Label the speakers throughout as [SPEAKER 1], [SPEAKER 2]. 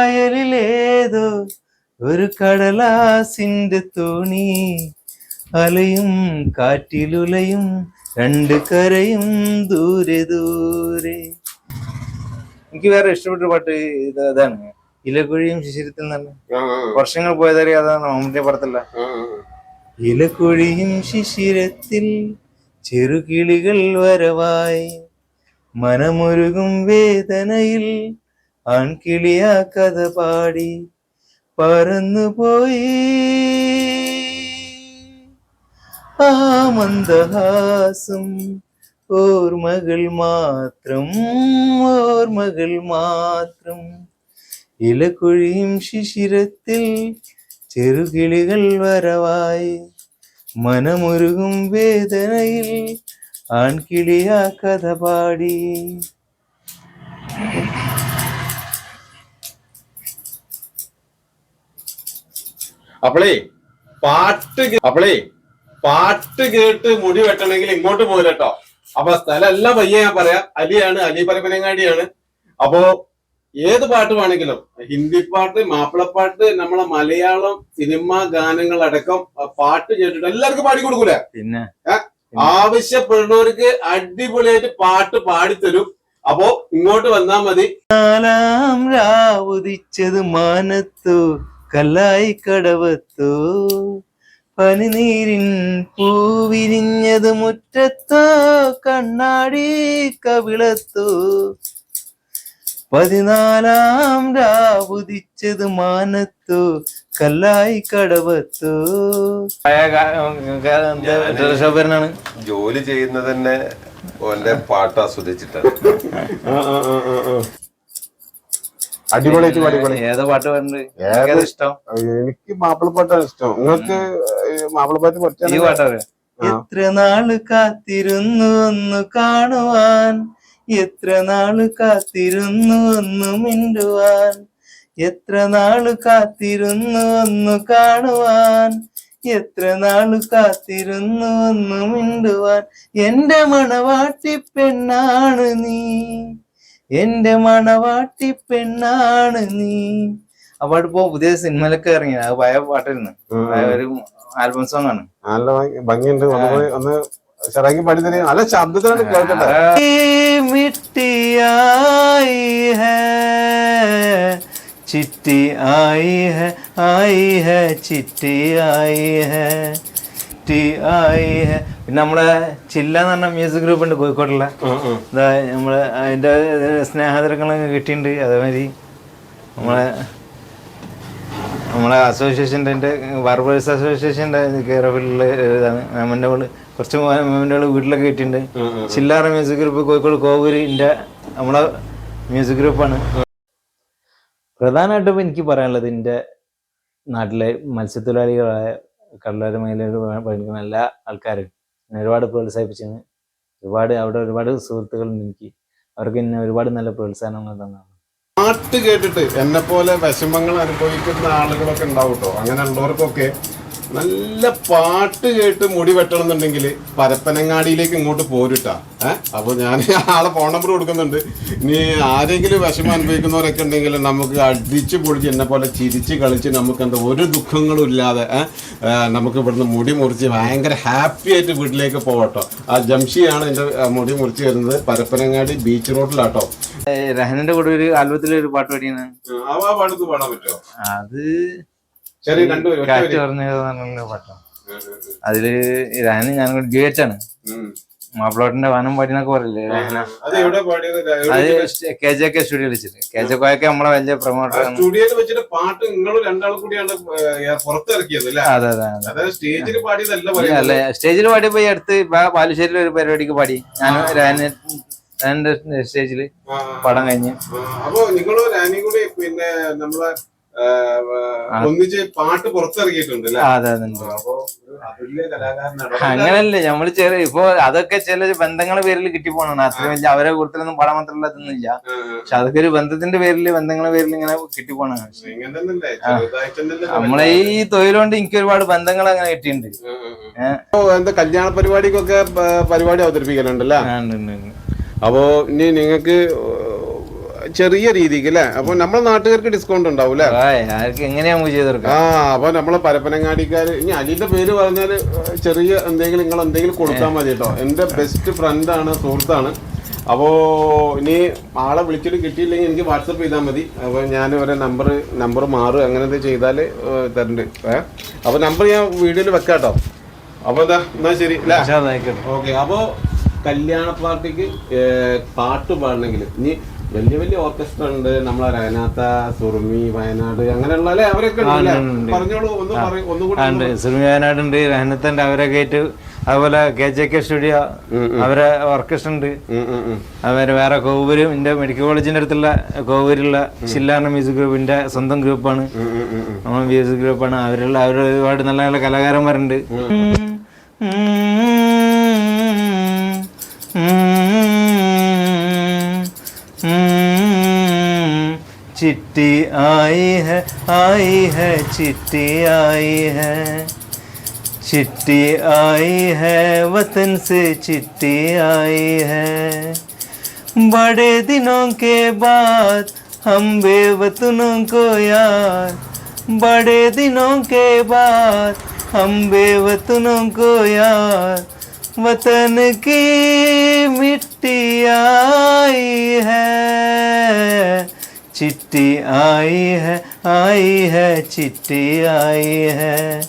[SPEAKER 1] നീർക്കായലിലേതോ ഒരു കടലാസിന്റെ തോണി. അലയും കാറ്റിലുലയും രണ്ട് കരയും ദൂരെ ദൂരെ. എനിക്ക് വേറെ ഇഷ്ടപ്പെട്ട പാട്ട് ഇത് അതാണ്. ഇലക്കുഴിയും ശിശിരത്തിൽ നിന്ന് വർഷങ്ങൾ പോയതറിയ അതാണ് മമ്മൂട്ടിയെ പടത്തല്ല ഇലക്കുഴിയും ശിശിരത്തിൽ ചെറുകിളികൾ വരവായി. മനമുരുകും വേദനയിൽ ആൺകിളിയാ കഥ പാടി പറന്നുപോയി ആ മന്ദഹാസം ഓർമ്മകൾ മാത്രം ഓർമ്മകൾ മാത്രം. ഇലക്കുഴിയും ശിശിരത്തിൽ ചെറുകിളികൾ വരവായി. മനമുരുകും വേദനയിൽ ആൺകിളിയാ കഥ പാടി.
[SPEAKER 2] അപ്പളേ പാട്ട് അപ്പളേ പാട്ട് കേട്ട് മുടി വെട്ടണമെങ്കിൽ ഇങ്ങോട്ട് പോരട്ടോ. അപ്പൊ സ്ഥലം എല്ലാം പയ്യെ ഞാൻ പറയാം. അലിയാണ് അലി പരപ്പനങ്ങാടിയാണ്. അപ്പോ ഏത് പാട്ട് വേണമെങ്കിലും ഹിന്ദി പാട്ട് മാപ്പിളപ്പാട്ട് നമ്മളെ മലയാളം സിനിമ ഗാനങ്ങൾ അടക്കം പാട്ട് കേട്ടിട്ട് എല്ലാവർക്കും പാടി കൊടുക്കൂല?
[SPEAKER 1] പിന്നെ.
[SPEAKER 2] ആവശ്യപ്പെടുന്നവർക്ക് അടിപൊളിയായിട്ട് പാട്ട് പാടിത്തരും. അപ്പോ ഇങ്ങോട്ട് വന്നാ മതി.
[SPEAKER 1] നാലാം രാവുദിച്ചത് മാനത്തോ. കല്ലായി കടവത്തു. പനിനീരിൻ പൂവിരിഞ്ഞത് മുറ്റത്തോ കണ്ണാടി കവിളത്തു. പതിനാലാം രാവുദിച്ചത് മാനത്തു. കല്ലായി കടവത്തു. ഷോപ്പറിനാണ്
[SPEAKER 3] ജോലി ചെയ്യുന്നത് തന്നെ ഓന്റെ പാട്ട് ആസ്വദിച്ചിട്ടാണ്.
[SPEAKER 2] അടിപൊളിയായിട്ട് അടിപൊളി.
[SPEAKER 1] ഏതാ പാട്ട് പാടുന്നത്
[SPEAKER 2] ഏത്?
[SPEAKER 1] ഇഷ്ടം.
[SPEAKER 2] എനിക്ക് മാപ്പിളപ്പാട്ടാണ് ഇഷ്ടം. നിങ്ങൾക്ക് മാപ്പിളപ്പാട്ട്
[SPEAKER 1] ഈ
[SPEAKER 2] കുറച്ചാണ്
[SPEAKER 1] പാട്ടറിയാം
[SPEAKER 2] ആ.
[SPEAKER 1] എത്ര നാൾ കാത്തിരുന്നു ഒന്ന് കാണുവാൻ എത്ര നാൾ കാത്തിരുന്നു ഒന്ന് മിണ്ടുവാൻ എത്ര നാൾ കാത്തിരുന്നു ഒന്ന് കാണുവാൻ എത്ര നാൾ കാത്തിരുന്നു ഒന്ന് മിണ്ടുവാൻ. എന്റെ മണവാട്ടി പെണ്ണാണ് നീ. എന്റെ മണവാട്ടി പെണ്ണാണ് നീ. ആ പാട്ട് ഇപ്പൊ പുതിയ സിനിമയിലൊക്കെ ഇറങ്ങി. അത് പഴയ പാട്ടായിരുന്നു. ഒരു ആൽബം സോങ് ആണ്
[SPEAKER 2] നല്ല ഭംഗിയുണ്ട്. ഒന്ന് ചെറുക്കി പാടി തന്നെ നല്ല ശബ്ദത്തിലാണ് കേൾക്കട്ടെ.
[SPEAKER 1] മിട്ടിയായി ചിട്ടി ആയി ഹെ. ആയി ആയി ഹെ. ആയി ഹെ. പിന്നെ നമ്മളെ ചില്ല എന്ന് പറഞ്ഞ മ്യൂസിക് ഗ്രൂപ്പ് ഉണ്ട് കോഴിക്കോട്ടുള്ള എന്താ നമ്മൾ അതിന്റെ സ്നേഹതരങ്ങളൊക്കെ കിട്ടിയിട്ടുണ്ട്. അതേമാതിരി നമ്മളെ നമ്മളെ അസോസിയേഷന്റെ എന്റെ ബാർബേഴ്സ് അസോസിയേഷന്റെ കേരളത്തിലുള്ള ഇതാണ്. മാമന്റെ മോൾ കുറച്ച് മാമന്റെ മോൾ വീട്ടിലൊക്കെ കിട്ടിയിട്ടുണ്ട്. ചില്ലാറ മ്യൂസിക് ഗ്രൂപ്പ് കോഴിക്കോട് കോവൂരിന്റെ നമ്മളെ മ്യൂസിക് ഗ്രൂപ്പാണ് പ്രധാനമായിട്ടും എനിക്ക് പറയാനുള്ളത് എന്റെ നാട്ടിലെ മത്സ്യത്തൊഴിലാളികളായ കടലോര മേഖലയിൽ പഠിക്കുന്ന എല്ലാ ആൾക്കാരും എന്നെ ഒരുപാട് പ്രോത്സാഹിപ്പിച്ചിന് ഒരുപാട് അവിടെ ഒരുപാട് സുഹൃത്തുക്കളുണ്ട് എനിക്ക് അവർക്ക് എന്നെ ഒരുപാട് നല്ല പ്രോത്സാഹനങ്ങൾ തന്നതാണ്
[SPEAKER 2] പാട്ട് കേട്ടിട്ട് എന്നെ പോലെ വിഷമങ്ങൾ അനുഭവിക്കുന്ന ആളുകളൊക്കെ ഉണ്ടാവും കേട്ടോ അങ്ങനെ ഉള്ളവർക്കൊക്കെ നല്ല പാട്ട് കേട്ട് മുടി വെട്ടണം എന്നുണ്ടെങ്കിൽ പരപ്പനങ്ങാടിയിലേക്ക് ഇങ്ങോട്ട് പോരുട്ടാ. ഏഹ് അപ്പൊ ഞാൻ ആളെ ഫോൺ നമ്പർ കൊടുക്കുന്നുണ്ട്. ഇനി ആരെങ്കിലും വിഷമം അനുഭവിക്കുന്നവരൊക്കെ ഉണ്ടെങ്കിൽ നമുക്ക് അടിച്ച് പൊളിച്ച് എന്നെ പോലെ ചിരിച്ച് കളിച്ച് നമുക്ക് എന്താ ഒരു ദുഃഖങ്ങളും ഇല്ലാതെ നമുക്ക് ഇവിടുന്ന് മുടി മുറിച്ച് ഭയങ്കര ഹാപ്പി ആയിട്ട് വീട്ടിലേക്ക് പോകട്ടോ ആ ജംഷിയാണ് എന്റെ മുടി മുറിച്ച് വരുന്നത്. പരപ്പനങ്ങാടി ബീച്ച് റോഡിലാട്ടോ
[SPEAKER 1] രഹനന്റെ കൂടെ ഒരു ആൽബത്തിൽ ഒരു പാട്ട് പാടിയാണ്.
[SPEAKER 2] ആ പാടത്ത് പാടാൻ പറ്റുമോ?
[SPEAKER 1] അത് കാറ്റ് പറഞ്ഞ പാട്ടാണ് അതിൽ രഹന ഞാൻ ഡ്യുവറ്റ് ആണ്. മാപ്പിളോട്ടിന്റെ വനം പാടിനൊക്കെ പറയില്ലേ? രഹന
[SPEAKER 2] അത്
[SPEAKER 1] കെ ജെ കെ സ്റ്റുഡിയോ വെച്ചിട്ട്. കെ ജെ കോയൊക്കെ നമ്മളെ വലിയ പ്രൊമോട്ടറാണ്
[SPEAKER 2] സ്റ്റുഡിയോയിൽ വെച്ചിട്ട് പാട്ട് രണ്ടാളും കൂടിയാണ് പുറത്തിറക്കിയത്
[SPEAKER 1] അതെ അതെ
[SPEAKER 2] സ്റ്റേജിൽ പാടിയതല്ല
[SPEAKER 1] അല്ല സ്റ്റേജിൽ പാടിയപ്പോ ഈ അടുത്ത് ബാലുശ്ശേരിയിൽ ഒരു പരിപാടിക്ക് പാടി. ഞാൻ രഹന സ്റ്റേജിൽ പടം കഴിഞ്ഞ്.
[SPEAKER 2] അപ്പൊ നിങ്ങളും രാനിയും കൂടി പിന്നെ നമ്മളെ ഒന്നിച്ച് പാട്ട് പുറത്തിറങ്ങിയിട്ടുണ്ട്
[SPEAKER 1] അങ്ങനല്ലേ നമ്മൾ ചെറിയ ഇപ്പൊ അതൊക്കെ ചില ബന്ധങ്ങളെ പേരിൽ കിട്ടിപ്പോണാണ് അത്ര വലിയ അവരെ കൂടുതലൊന്നും പടം മാത്രമല്ല ഇതൊന്നുമില്ല.
[SPEAKER 2] ആ.
[SPEAKER 1] പക്ഷെ അതൊക്കെ ഒരു ബന്ധത്തിന്റെ പേരിൽ ബന്ധങ്ങളെ പേരിൽ ഇങ്ങനെ കിട്ടിപ്പോണാണ്
[SPEAKER 2] പോണാണ്
[SPEAKER 1] നമ്മളെ ഈ തൊഴിലുകൊണ്ട് എനിക്ക് ഒരുപാട് ബന്ധങ്ങൾ അങ്ങനെ കിട്ടിയിട്ടുണ്ട്.
[SPEAKER 2] എന്താ കല്യാണ പരിപാടിക്കൊക്കെ പരിപാടി അവതരിപ്പിക്കലുണ്ടല്ലേ. അപ്പോ ഇനി നിങ്ങൾക്ക് ചെറിയ രീതിക്ക് അല്ലേ അപ്പൊ നമ്മളെ നാട്ടുകാർക്ക് ഡിസ്കൗണ്ട് ഉണ്ടാവും അല്ലേ
[SPEAKER 1] എങ്ങനെയാ
[SPEAKER 2] ആ അപ്പൊ നമ്മളെ പരപ്പനങ്ങാടിക്കാര് ഇനി അലിന്റെ പേര് പറഞ്ഞാൽ ചെറിയ എന്തെങ്കിലും നിങ്ങൾ എന്തെങ്കിലും കൊടുത്താൽ മതി കേട്ടോ എന്റെ ബെസ്റ്റ് ഫ്രണ്ട് ആണ് സുഹൃത്താണ്. അപ്പോ ഇനി ആളെ വിളിച്ചിട്ട് കിട്ടിയില്ലെങ്കിൽ എനിക്ക് വാട്സപ്പ് ചെയ്താൽ മതി. അപ്പൊ ഞാൻ ഒരു നമ്പർ നമ്പർ മാറും അങ്ങനെ ചെയ്താൽ തരണ്ട്. ഏഹ് അപ്പൊ നമ്പർ ഞാൻ വീഡിയോയിൽ വെക്കാം കേട്ടോ അപ്പൊ എന്താ എന്നാ ശരി ഓക്കെ അപ്പോ കല്യാണ പാർട്ടിക്ക് പാട്ട് പാടണമെങ്കിൽ ഇനി വലിയ വലിയ ഓർക്കസ്ട്ര ഉണ്ട് നമ്മളെ രഹനാത്ത സുറുമി വയനാട് അങ്ങനെയുള്ള അല്ലേ? അവരൊക്കെ. പറഞ്ഞോളൂ ഒന്ന് പറയൂ ഒന്നുകൂടി
[SPEAKER 1] ഉണ്ട്. റഹനത്തുണ്ട് അവരൊക്കെ ആയിട്ട് അതുപോലെ കെ ജെ കെ സ്റ്റുഡിയോ അവരെ ഓർക്കസ്ട്ര ഉണ്ട്. അവർ വേറെ കോവൂരും എന്റെ മെഡിക്കൽ കോളേജിന്റെ അടുത്തുള്ള കോവൂരുള്ള ഷില്ലാറിന്റെ മ്യൂസിക് ഗ്രൂപ്പിന്റെ സ്വന്തം ഗ്രൂപ്പാണ്. നമ്മൾ മ്യൂസിക് ഗ്രൂപ്പാണ്. അവരുള്ള അവർ ഒരുപാട് നല്ല നല്ല കലാകാരന്മാരുണ്ട്. चिट्ठी आई है आई है चिट्ठी आई है। चिट्ठी आई है, वतन से चिट्ठी आई है। बड़े दिनों के बाद हम बेवतनों को यार। बड़े दिनों के बाद हम बेवतनों को यार। वतन की मिट्टी आई है। चिट्ठी आई है आई है चिट्ठी आई है।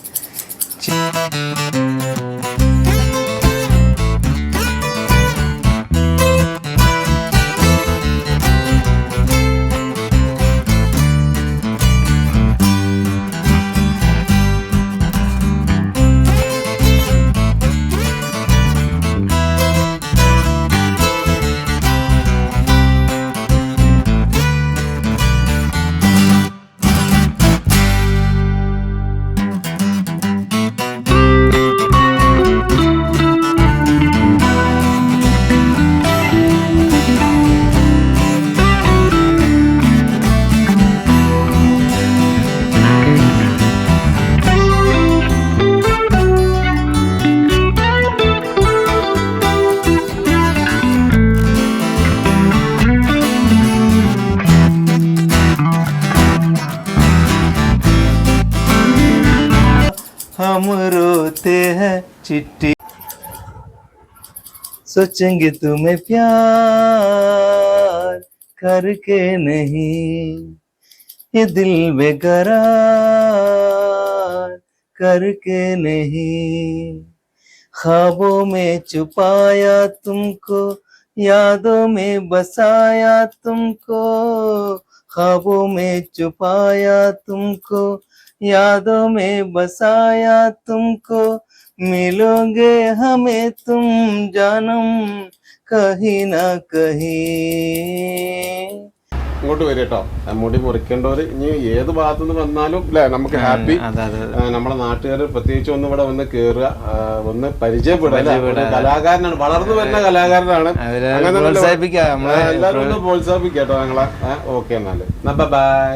[SPEAKER 1] चिट्ठी। सोचेंगे तुम्हें प्यार करके नहीं। ये दिल बेकरार करके नहीं। ख्वाबों में छुपाया तुमको, यादों में बसाया तुमको, ख्वाबों में छुपाया तुमको यादों में बसाया तुमको मिलोगे हमें तुम जानम कहीं ना कहीं
[SPEAKER 2] ഇങ്ങോട്ട് വരും കേട്ടോ മുടി മുറിക്കേണ്ടവര് ഇനി ഏത് ഭാഗത്തു നിന്ന് വന്നാലും അല്ലെ നമുക്ക് ഹാപ്പി
[SPEAKER 1] അതെ അതെ
[SPEAKER 2] നമ്മളെ നാട്ടുകാർ പ്രത്യേകിച്ച് ഒന്ന് ഇവിടെ വന്ന് കേറുക ആ, ഒന്ന് പരിചയപ്പെടുക അല്ലേ?
[SPEAKER 1] പരിചയപ്പെടുക.
[SPEAKER 2] ഒരു കലാകാരനാണ് വളർന്നു വരുന്ന കലാകാരനാണ്
[SPEAKER 1] അവരെ
[SPEAKER 2] അങ്ങനെ നല്ല-
[SPEAKER 1] പ്രോത്സാഹിപ്പിക്കുക. നമ്മളെ
[SPEAKER 2] ആ, എല്ലാവരും ഒന്ന് പ്രോത്സാഹിപ്പിക്കാം കേട്ടോ ഞങ്ങളെ ഓക്കെ എന്നാല് ബൈ